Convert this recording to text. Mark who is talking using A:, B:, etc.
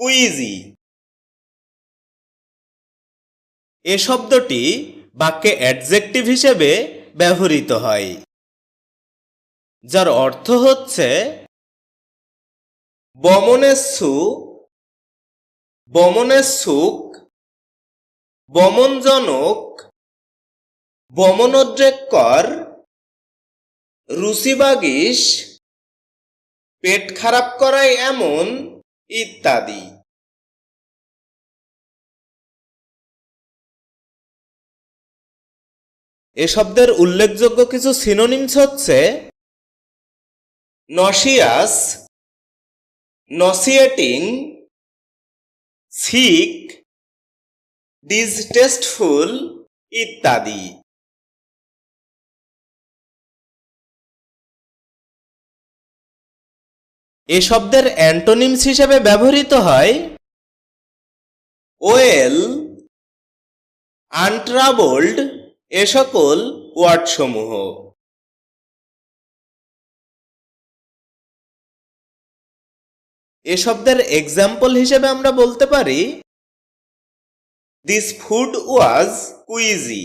A: কুইজি এ শব্দটি বাক্যে অ্যাডজেক্টিভ হিসেবে ব্যবহৃত হয়, যার অর্থ হচ্ছে বমনেচ্ছু, বমনেচ্ছুক, বমনজনক, বমনোদ্রেককর, রুচিবাগিস, পেট খারাপ করায় এমন ইত্যাদি। এ শব্দের উল্লেখযোগ্য কিছু সিনোনিমস হচ্ছে নসিয়াস নসিয়েটিং সিক ডিসটেস্টফুল ইত্যাদি। এ শব্দের অ্যান্টোনিমস হিসেবে ব্যবহৃত হয় ওয়েল আনট্রাবল্ড এ সকল ওয়ার্ডসমূহ। এ শব্দের এক্সাম্পল হিসেবে আমরা বলতে পারি দিস ফুড ওয়াজ কুইজি